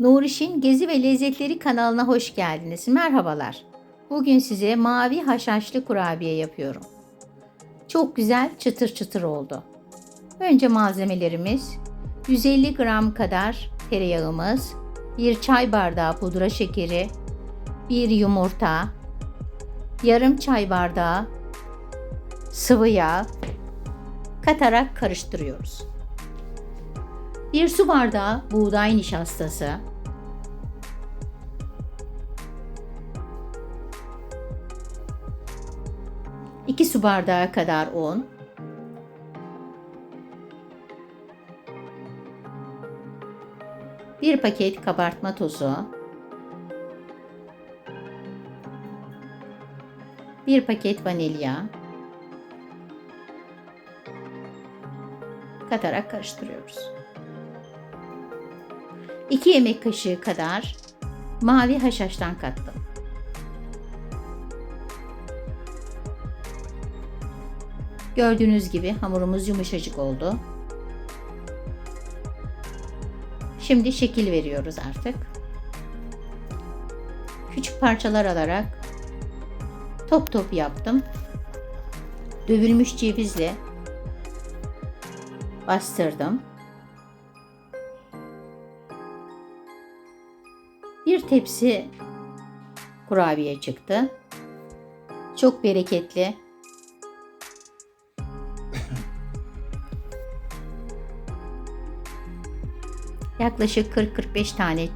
Nuriş'in Gezi ve Lezzetleri kanalına hoş geldiniz. Merhabalar. Bugün size mavi haşhaşlı kurabiye yapıyorum. Çok güzel çıtır çıtır oldu. Önce malzemelerimiz 150 gram kadar tereyağımız, 1 çay bardağı pudra şekeri, 1 yumurta, yarım çay bardağı sıvı yağ katarak karıştırıyoruz. 1 su bardağı buğday nişastası, 2 su bardağı kadar un, bir paket kabartma tozu, bir paket vanilya. Katarak karıştırıyoruz. 2 yemek kaşığı kadar mavi haşhaştan kattım. Gördüğünüz gibi hamurumuz yumuşacık oldu. Şimdi şekil veriyoruz artık. Küçük parçalar alarak top top yaptım. Dövülmüş cevizle bastırdım. Bir tepsi kurabiye çıktı. Çok bereketli. Yaklaşık 40-45 tane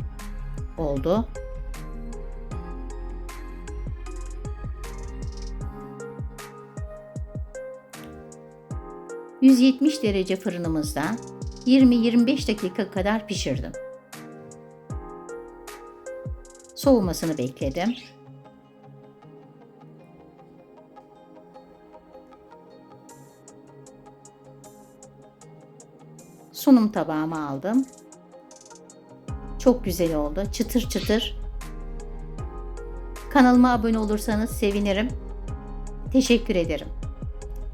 oldu. ...170 derece fırınımızda 20-25 dakika kadar pişirdim. Soğumasını bekledim. Sunum tabağıma aldım. Çok güzel oldu. Çıtır çıtır. Kanalıma abone olursanız sevinirim. Teşekkür ederim.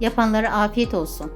Yapanlara afiyet olsun.